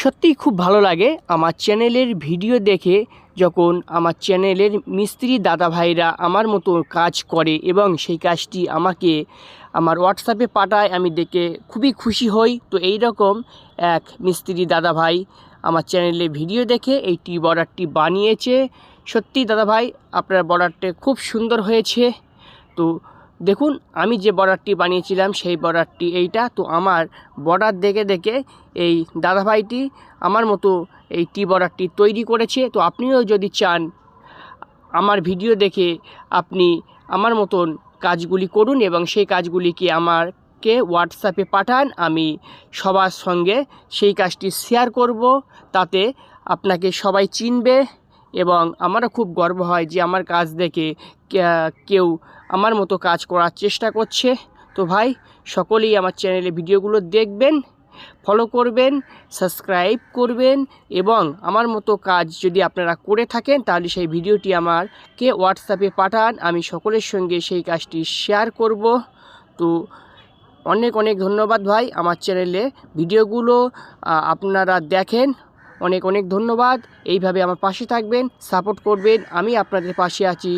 সত্যিই খুব ভালো লাগে আমার চ্যানেলের ভিডিও দেখে যখন আমার চ্যানেলের মিস্ত্রি দাদা ভাইরা আমার মতো কাজ করে এবং সেই কাজটি আমাকে আমার হোয়াটসঅ্যাপে পাঠায়, আমি দেখে খুবই খুশি হই। তো এই রকম এক মিস্ত্রি দাদা ভাই আমার চ্যানেলে ভিডিও দেখে এই টি বর্ডারটি বানিয়েছে। সত্যি দাদা ভাই, আপনার বর্ডারটা খুব সুন্দর হয়েছে। তো দেখুন, আমি যে বর্ডারটি বানিয়েছিলাম, সেই বর্ডারটি এইটা। তো আমার বর্ডার দেখে দেখে এই দাদাভাইটি আমার মতো এই টি বর্ডারটি তৈরি করেছে। তো আপনিও যদি চান আমার ভিডিও দেখে আপনি আমার মতন কাজগুলি করুন এবং সেই কাজগুলিকে আমারকে হোয়াটসঅ্যাপে পাঠান, আমি সবার সঙ্গে সেই কাজটি শেয়ার করব। তাতে আপনাকে সবাই চিনবে এবং আমারও খুব গর্ব হয় যে আমার কাজ দেখে কেউ আমার মতো কাজ করার চেষ্টা করছে। তো ভাই, সকলেই আমার চ্যানেলে ভিডিওগুলো দেখবেন ফলো করবেন সাবস্ক্রাইব করবেন এবং আমার মতো কাজ যদি আপনারা করে থাকেন, তাহলে সেই ভিডিওটি আমারকে হোয়াটসঅ্যাপে পাঠান, আমি সকলের সঙ্গে সেই কাজটি শেয়ার করব। তো অনেক অনেক ধন্যবাদ ভাই, আমার চ্যানেলে ভিডিওগুলো আপনারা দেখেন, অনেক অনেক ধন্যবাদ। এইভাবে আমার পাশে থাকবেন সাপোর্ট করবেন, আমি আপনাদের পাশে আছি।